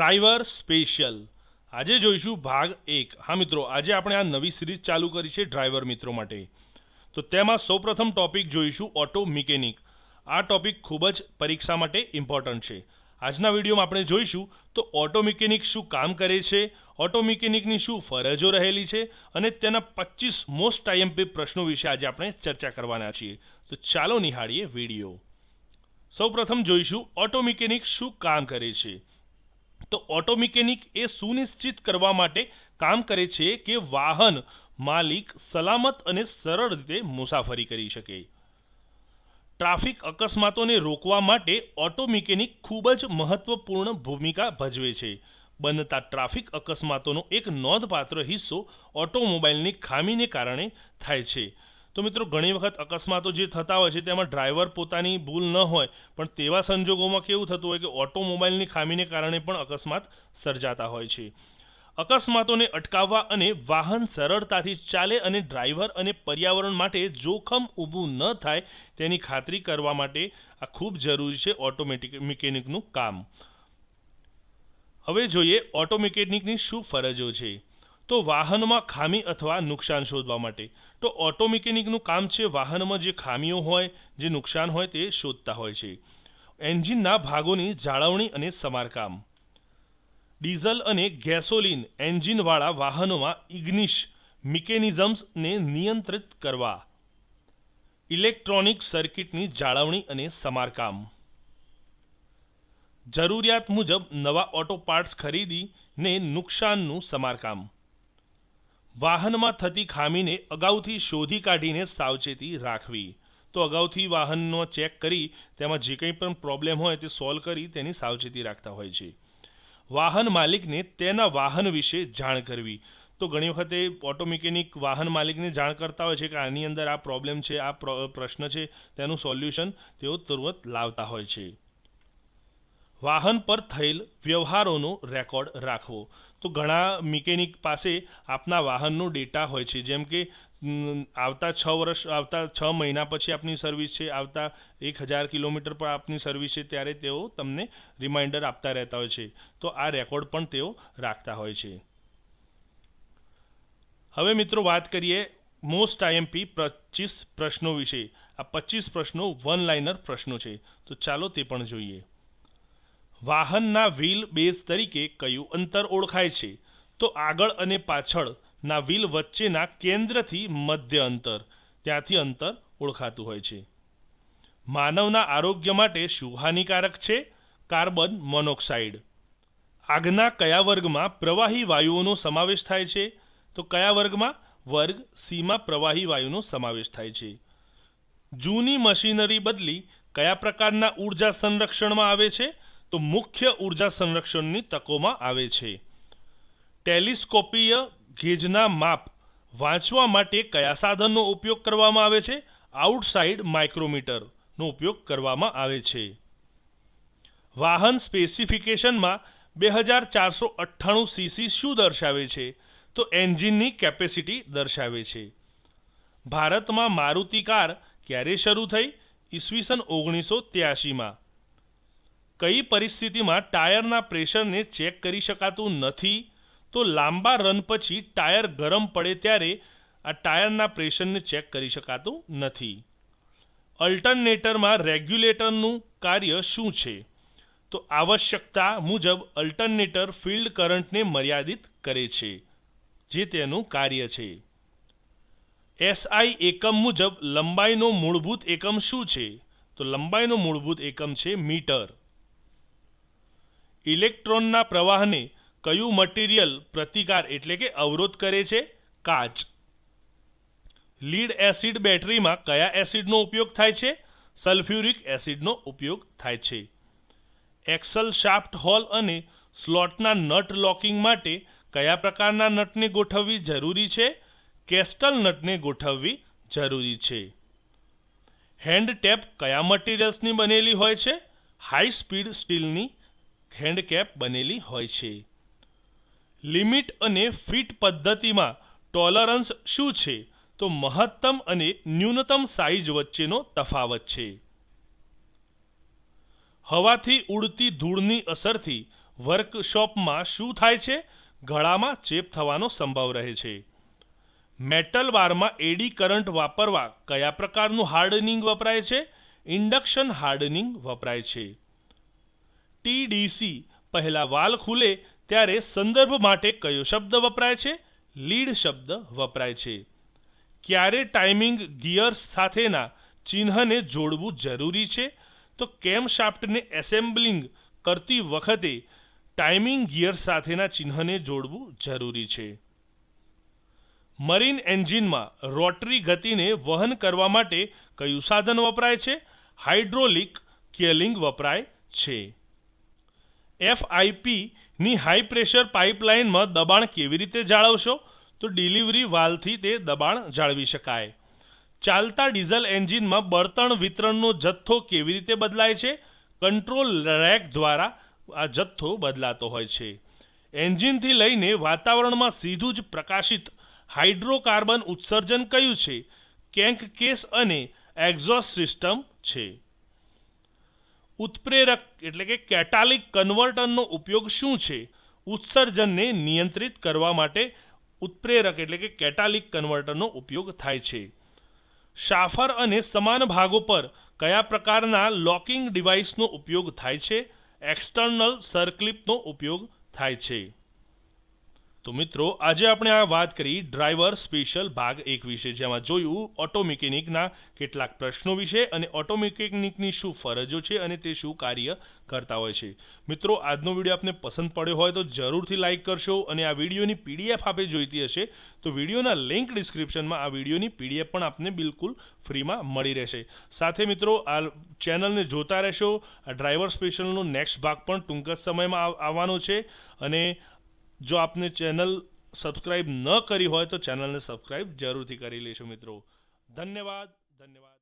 Driver special આજે જોઈશું ભાગ એક. હા મિત્રો, આજે આપણે આ નવી સિરીઝ ચાલુ કરી છે ડ્રાઈવર મિત્રો માટે. તો તેમાં સૌપ્રથમ ટોપિક જોઈશું ઓટો મિકેનિક આ ટોપિક ખૂબ જ પરીક્ષા માટે ઇમ્પોર્ટન્ટ છે. આજના વિડીયોમાં આપણે જોઈશું તો ઓટો મિકેનિક શું કામ કરે છે ઓટો મિકેનિકની શું ફરજો રહેલી છે અને તેના પચીસ મોસ્ટ આઈએમપી પ્રશ્નો વિશે આજે આપણે ચર્ચા કરવાના છીએ. તો ચાલો નિહાળીએ વીડિયો. સૌપ્રથમ જોઈશું ઓટો મિકેનિક શું કામ કરે છે. તો ઓટો મિકેનિક એ સુનિશ્ચિત કરવા માટે કામ કરે છે કે વાહન માલિક સલામત અને સરળ રીતે મુસાફરી કરી શકે. ટ્રાફિક અકસ્માતોને રોકવા માટે ઓટો મિકેનિક ખૂબ જ મહત્વપૂર્ણ ભૂમિકા ભજવે છે. બનતા ટ્રાફિક અકસ્માતોનો એક નોંધપાત્ર હિસ્સો ઓટોમોબાઈલની ખામીને કારણે થાય છે. તો મિત્રો, ઘણી વખત અકસ્માતો જે થતા હોય છે તેમાં ડ્રાઈવર પોતાની ભૂલ ન હોય, પણ તેવા સંજોગોમાં કેવું થતું હોય કે ઓટોમોબાઈલની ખામીને કારણે પણ અકસ્માત સર્જાતા હોય છે. અકસ્માતોને અટકાવવા અને વાહન સરળતાથી ચાલે અને ડ્રાઈવર અને પર્યાવરણ માટે જોખમ ઊભું ન થાય તેની ખાતરી કરવા માટે આ ખૂબ જરૂરી છે ઓટોમેટિક મિકેનિકનું કામ. હવે જોઈએ ઓટો મિકેનિકની શું ફરજો છે. તો વાહનમાં ખામી અથવા નુકસાન શોધવા માટે. તો ઓટો મિકેનિકનું કામ છે વાહનમાં જે ખામીઓ હોય, જે નુકસાન હોય તે શોધતા હોય છે. એન્જિનના ભાગોની જાળવણી અને સમારકામ. ડીઝલ અને ગેસોલિન એન્જિનવાળા વાહનોમાં ઇગ્નિશ મિકેનિઝમ્સને નિયંત્રિત કરવા. ઇલેક્ટ્રોનિક સર્કિટની જાળવણી અને સમારકામ. જરૂરિયાત મુજબ નવા ઓટો પાર્ટ્સ ખરીદીને નુકસાનનું સમારકામ. વાહનમાં થતી ખામીને અગાઉથી શોધી કાઢીને સાવચેતી રાખવી. તો અગાઉથી વાહનનો ચેક કરી, તેમાં જે કંઈ પણ પ્રોબ્લેમ હોય તે સોલ્વ કરી તેની સાવચેતી રાખતા હોય છે. વાહન માલિકને તેના વાહન વિશે જાણ કરવી. તો ઘણી વખતે ઓટો મિકેનિક વાહન માલિકને જાણ કરતા હોય છે કે આની અંદર આ પ્રોબ્લેમ છે, આ પ્રશ્ન છે, તેનું સોલ્યુશન તેઓ તુરંત લાવતા હોય છે. વાહન પર થયેલ વ્યવહારોનો રેકોર્ડ રાખવો. તો ઘણા મિકેનિક પાસે આપના વાહનનો ડેટા હોય છે. જેમ કે આવતા છ વર્ષ, આવતા છ મહિના પછી આપની સર્વિસ છે, આવતા એક હજાર કિલોમીટર પર આપની સર્વિસ છે, ત્યારે તેઓ તમને રિમાઇન્ડર આપતા રહેતા હોય છે. તો આ રેકોર્ડ પણ તેઓ રાખતા હોય છે. હવે મિત્રો વાત કરીએ મોસ્ટ આઈએમપી પચીસ પ્રશ્નો વિશે. આ પચીસ પ્રશ્નો વન લાઇનર પ્રશ્નો છે. તો ચાલો તે પણ જોઈએ. વાહનના વ્હીલ બેઝ તરીકે કયું અંતર ઓળખાય છે? તો આગળ અને પાછળના વ્હીલ વચ્ચેના કેન્દ્રથી મધ્ય અંતર. ત્યાંથી અંતર ઓળખાતું હોય છે. માનવના આરોગ્ય માટે શું હાનિકારક છે? Carbon monoxide. આગના કયા વર્ગમાં પ્રવાહી વાયુઓનો સમાવેશ થાય છે? તો કયા વર્ગમાં? વર્ગ સીમાં પ્રવાહી વાયુનો સમાવેશ થાય છે. જૂની મશીનરી બદલી કયા પ્રકારના ઊર્જા સંરક્ષણમાં આવે છે? તો મુખ્ય ઊર્જા સંરક્ષણની તકોમાં આવે છે. ટેલિસ્કોપીય ગેજના માપ વાંચવા માટે કયા સાધનનો ઉપયોગ કરવામાં આવે છે? આઉટસાઇડ માઇક્રોમીટરનો ઉપયોગ કરવામાં આવે છે. વાહન સ્પેસિફિકેશનમાં બે હજાર ચારસો અઠ્ઠાણું સીસી શું દર્શાવે છે? તો એન્જિનની કેપેસિટી દર્શાવે છે. ભારતમાં મારુતિ કાર ક્યારે શરૂ થઈ? ઈસવીસન ઓગણીસો ત્યાસીમાં કઈ પરિસ્થિતિમાં ટાયરના પ્રેશરને ચેક કરી શકાતું નથી, તો લાંબા રન પછી ટાયર ગરમ પડે ત્યારે આ ટાયરના પ્રેશરને ચેક કરી શકાતું નથી. અલ્ટરનેટરમાં રેગ્યુલેટરનું કાર્ય શું છે? તો આવશ્યકતા મુજબ અલ્ટરનેટર ફિલ્ડ કરંટને મર્યાદિત કરે છે, જે તેનું કાર્ય છે. એસઆઈ એકમ મુજબ લંબાઈનો મૂળભૂત એકમ શું છે? તો લંબાઈનો મૂળભૂત એકમ છે મીટર. ઇલેક્ટ્રોનના પ્રવાહને કયું મટીરિયલ પ્રતિકાર એટલે કે અવરોધ કરે છે? કાચ. લીડ એસિડ બેટરીમાં કયા એસિડનો ઉપયોગ થાય છે? સલ્ફ્યુરિક એસિડનો ઉપયોગ થાય છે. એક્સલ શાફ્ટ હોલ અને સ્લોટના નટ લોકિંગ માટે કયા પ્રકારના નટને ગોઠવવી જરૂરી છે? કેસ્ટલ નટને ગોઠવવી જરૂરી છે. હેન્ડ ટેપ કયા મટીરિયલ્સની બનેલી હોય છે? હાઈ સ્પીડ સ્ટીલની હેન્ડકેપ બનેલી હોય છે. લિમિટ અને ફિટ પદ્ધતિમાં ટોલરન્સ શું છે? તો મહત્તમ અને ન્યૂનતમ સાઇઝ વચ્ચેનો તફાવત છે. હવાથી ઉડતી ધૂળની અસરથી વર્કશોપમાં શું થાય છે? ગળામાં ચેપ થવાનો સંભવ રહે છે. મેટલ બારમાં એડી કરંટ વાપરવા કયા પ્રકારનું હાર્ડનિંગ વપરાય છે? ઇન્ડક્શન હાર્ડનિંગ વપરાય છે. ટીડીસી પહેલા વાલ ખુલે ત્યારે સંદર્ભ માટે કયો શબ્દ વપરાય છે? લીડ શબ્દ વપરાય છે. ક્યારે ટાઈમિંગ ગિયર્સ સાથેના ચિહ્નને જોડવું જરૂરી છે? તો કેમ શાફ્ટને એસેમ્બલિંગ કરતી વખતે ટાઈમિંગ ગિયર સાથેના ચિહ્નને જોડવું જરૂરી છે? મરીન એન્જિનમાં રોટરી ગતિને વહન કરવા માટે કયું સાધન વપરાય છે? હાઇડ્રોલિક કેલિંગ વપરાય છે. એફઆઈપીની હાઈ પ્રેશર પાઇપલાઇનમાં દબાણ કેવી રીતે જાળવશો? તો ડિલિવરી વાલ્વથી તે દબાણ જાળવી શકાય. ચાલતા ડીઝલ એન્જિનમાં બળતણ વિતરણનો જથ્થો કેવી રીતે બદલાય છે? કંટ્રોલ રેક દ્વારા આ જથ્થો બદલાતો હોય છે. એન્જિનથી લઈને વાતાવરણમાં સીધું જ પ્રકાશિત હાઇડ્રોકાર્બન ઉત્સર્જન કયું છે? કેન્ક કેસ અને એક્ઝોસ્ટ સિસ્ટમ છે. ઉત્પ્રેરક, એટલે કે કેટાલિક કન્વર્ટરનો ઉપયોગ શું છે? ઉત્સર્જનને નિયંત્રિત કરવા માટે ઉત્પ્રેરક, એટલે કે કેટાલિક કન્વર્ટરનો ઉપયોગ થાય છે. શાફર અને સમાન ભાગો પર કયા પ્રકારના લોકિંગ ડિવાઇસનો ઉપયોગ થાય છે? એક્સટર્નલ સર્કલિપનો ઉપયોગ થાય છે. તો મિત્રો, આજે આપણે આ વાત કરી ડ્રાઈવર સ્પેશિયલ ભાગ એક વિશે, જેમાં જોયું ઓટો મિકેનિકના કેટલાક પ્રશ્નો વિશે અને ઓટો મિકેનિકની શું ફરજો છે અને તે શું કાર્ય કરતા હોય છે. મિત્રો, આજનો વીડિયો આપને પસંદ પડ્યો હોય તો જરૂરથી લાઇક કરશો અને આ વિડીયોની પીડીએફ આપે જોઈતી હશે, તો વિડીયોના લિંક ડિસ્ક્રિપ્શનમાં આ વિડીયોની પીડીએફ પણ આપને બિલકુલ ફ્રીમાં મળી રહેશે. સાથે મિત્રો, આ ચેનલને જોતા રહેશો. આ ડ્રાઈવર સ્પેશિયલનો નેક્સ્ટ ભાગ પણ ટૂંક જ સમયમાં આવવાનો છે અને જો આપને ચેનલ સબસ્ક્રાઈબ ન કરી હોય તો ચેનલને સબસ્ક્રાઈબ જરૂરથી કરી લેશો મિત્રો. ધન્યવાદ ધન્યવાદ.